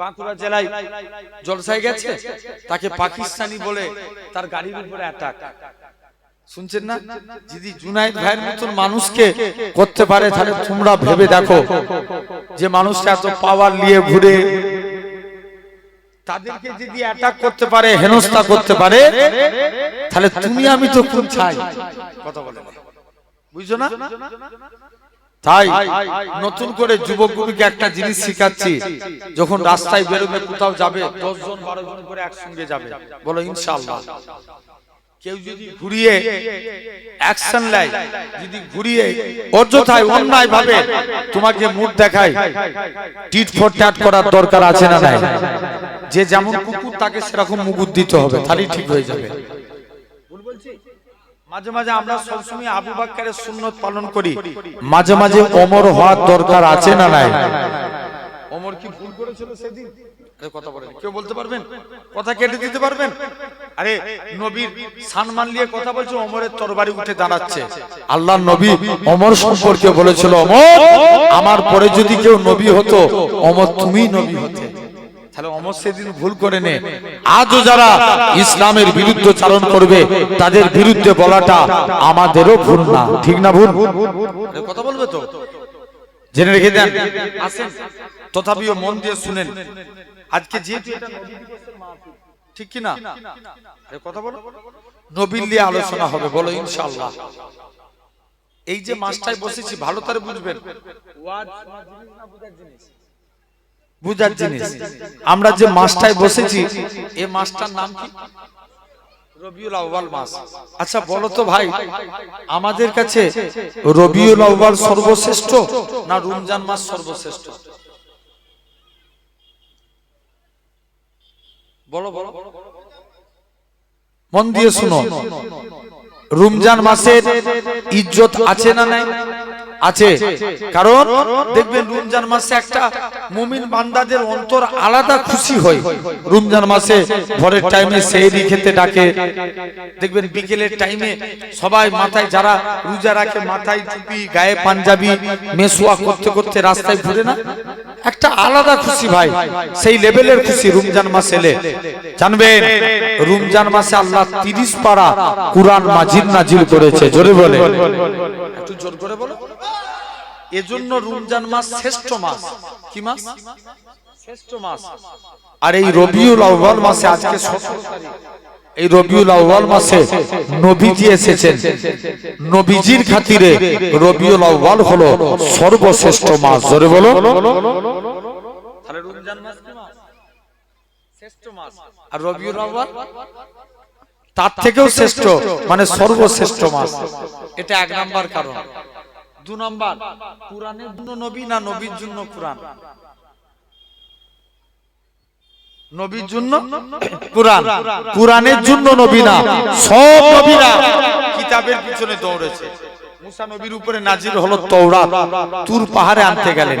বাঁকুড়া জেলায় জলসায় গেছে? তাকে পাকিস্তানি বলে তার গাড়ির উপরে অ্যাটাক শুনছেন না? যদি জুনাইদ ভাইয়ের মতন মানুষকে করতে পারে তাহলে তোমরা ভেবে দেখো যে মানুষটা এত পাওয়ার নিয়ে ঘুরে তাদেরকে যদি অ্যাটাক করতে পারে হেনস্থা করতে পারে তাহলে তুমি আমি তো কোন চাই। কথা বলে। বুঝছ না? তাই নতুন করে যুবকগুলিকে একটা জিনিস শিখাচ্ছি যখন রাস্তায় বেরোবে কোথাও যাবে দশ জন বারো জন করে একসঙ্গে যাবে। বলো ইনশাআল্লাহ। কেউ যদি ঘুরিয়ে অ্যাকশন নেয় যদি ঘুরিয়ে অযথায় অন্যায় ভাবে তোমাকে মুখ দেখায় টিট ফর ট্যাট করার দরকার আছে না নাই? যে যেমন কুকুর তাকে সেরকম মুগুর দিতে হবে তাহলেই ঠিক হয়ে যাবে। মাঝে মাঝে আমরা সবসময় আবু বাক্কারের সুন্নত পালন করি। মাঝে মাঝে অমর হওয়ার দরকার আছে না নাই? অমর কি ভুল করেছিল সেদিন? কথা বলেন কেউ বলতে পারবেন? কথা কেটে দিতে পারবেন? আরে নবীর সম্মান নিয়ে কথা বলছে অমরের তরবারি উঠে দাঁড়াচ্ছে। আল্লাহ নবী অমর সম্পর্কে বলেছিল অমর আমার পরে যদি কেউ নবী হতো অমর তুমি নবী হতে। অমর সেদিন ভুল করে নে। আজও যারা ইসলামের বিরুদ্ধে চালন করবে তাদের বিরুদ্ধে বলাটা আমাদেরও ভুল না। ঠিক না ভুল? কথা বলবে তো? জেনে রেখে দেন। আসেন। তথাপিও মন দিয়ে শুনেন। আজকে মাহফিল, ঠিক কি না? আরে কথা বলো। নবীন নিয়ে আলোচনা হবে বলো ইনশাআল্লাহ। এই যে মাসটায় বসেছি ভালো তারে বুঝবেন ওয়াজ শোনার জিনিস না বুঝার জিনিস? আমরা যে মাসটায় বসেছি এই মাসটার নাম কি? রবিউল আউয়াল মাস। আচ্ছা বলো তো ভাই আমাদের কাছে রবিউল আউয়াল সর্বশ্রেষ্ঠ না রমজান মাস সর্বশ্রেষ্ঠ? বলো বলো। মন দিয়ে শুনো। রমজান মাসের ইজ্জত আছে না নাই? আছে। কারণ দেখবেন রমজান মাসে একটা মুমিন বান্দাদের অন্তর আলাদা খুশি হয়। রমজান মাসে ভোরের টাইমে সেহরি খেতে ডাকে। দেখবেন বিকেলের টাইমে সবাই মাথায় যারা রোজা রাখে মাথায় টুপি, গায়ে পাঞ্জাবি, মেসোয়া করতে করতে রাস্তায় ঘুরে না? একটা আলাদা খুশি ভাই। সেই লেভেলের খুশি রমজান মাস এলে। জানবেন, রমজান মাসে আল্লাহ তিরিশ পারা কুরআন মাজিদ নাজিল করেছে। জোরে বলে একটু জোর করে বলো। এজন্য রমজান মাস শ্রেষ্ঠ মাস। কি মাস? শ্রেষ্ঠ মাস। আর এই রবিউল আউয়াল মাসে আজকে এই রবিউল আউয়াল মাসে নবীজি এসেছেন। নবীজির খাতিরে রবিউল আউয়াল হলো সর্বশ্রেষ্ঠ মাস। জোরে বলো। তাহলে রমজান মাস কি মাস? শ্রেষ্ঠ মাস। আর রবিউল আউয়াল? তার থেকেও শ্রেষ্ঠ। মানে সর্বশ্রেষ্ঠ মাস। এটা এক নাম্বার কারণ। দু নাম্বার, কোরআনের জন্য নবী না নবীর জন্য কোরআন? নবীর জন্য কোরআন। কোরআনের জন্য নবী না, সব নবীরা কিতাবের পিছনে দৌড়েছে। মুসা নবীর উপরে হলো তৌরাত তুর পাহাড়ে আনতে গেলেন।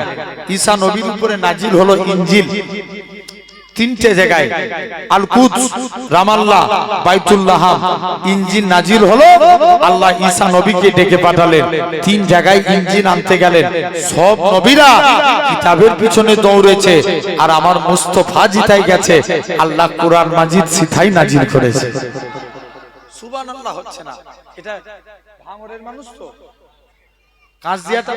ঈসা নবীর উপরে নাজিল হলো ইনজিল। তিনটে জায়গায় আল কুদস রামাল্লাহ বাইতুল্লাহ ইঞ্জিন নাজিল হলো আল্লাহ ঈসা নবীকে ডেকে পাঠালেন। তিন জায়গায় ইঞ্জিন আনতে গেলেন। সব নবীরা কিতাবের পিছনে দৌড়েছে। আর আমার মুস্তফা জিতাই গেছে। আল্লাহ কোরআন মাজিদ সিথাই নাজিল করেছে। সুবহানাল্লাহ হচ্ছে না। এটা ভাঙরের মানুষ তো। কাজ দিয়াটা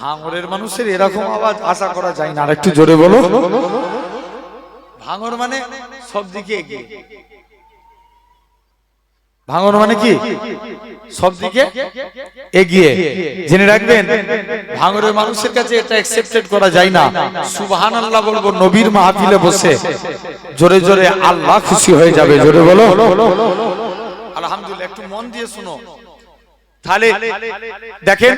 ভাঙরের মানুষের এরকম আওয়াজ আশা করা যায় না। আর একটু জোরে বলো। ভাঙর মানে সব দিকে এগিয়ে। ভাঙর মানে কি? সব দিকে এগিয়ে। জেনে রাখবেন ভাঙরের মানুষের কাছে এটা অ্যাকসেপ্টেড করা যায় না। সুবহান আল্লাহ বলব নবীর মাহফিলে বসে জোরে জোরে আল্লাহ খুশি হয়ে যাবে। জোরে বলো। আলহামদুলিল্লাহ একটু মন দিয়ে শুনো। তাহলে দেখেন,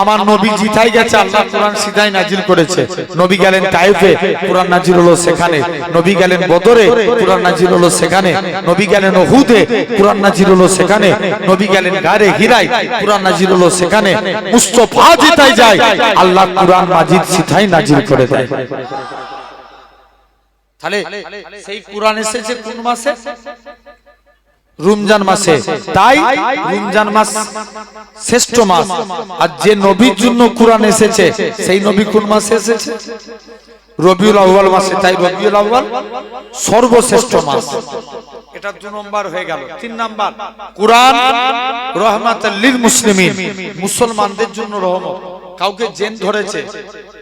আমার নবী জিতাই গেছে, আল্লাহ কোরআন সিধাই নাজিল করেছে। নবী গেলেন তাইফে, কোরআন নাজিল হলো সেখানে। নবী গেলেন বদরে, কোরআন নাজিল হলো সেখানে। নবী গেলেন ওহুদে কোরআন নাজিল হলো সেখানে। নবী গেলেন গারে হিরাই কোরআন নাজিল হলো সেখানে। মুস্তফা জিতাই যায়, আল্লাহ কোরআন মাজিদ সিধাই নাজিল করে দেয়। তাহলে সেই কোরআন এসেছে কোন মাসে? রমজান মাসে। তাই রমজান মাস শ্রেষ্ঠ মাস। আর যে নবীর জন্য কোরআন এসেছে সেই নবী কোন মাসে এসেছে? রবিউল আউয়াল মাসে তাই রবিউল আউয়াল? সর্বশ্রেষ্ঠ মাস। এটা দু নম্বর হয়ে গেল। তিন নম্বর। কোরআন রহমাতাল লিল মুসলিমিন। মুসলমানদের জন্য রহমত। কাউকে জেন ধরেছে।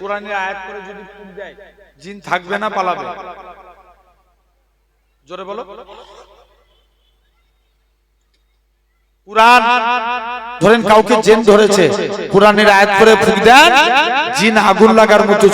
কোরআনের আয়াত করে যদি জিন থাকবে না পালাবে। জোরে বলো। কোরআন। ধরেন কাউকে জেন ধরেছে কোরআনের আয়াত করে ফুক দেন জিন আগুন লাগার মতো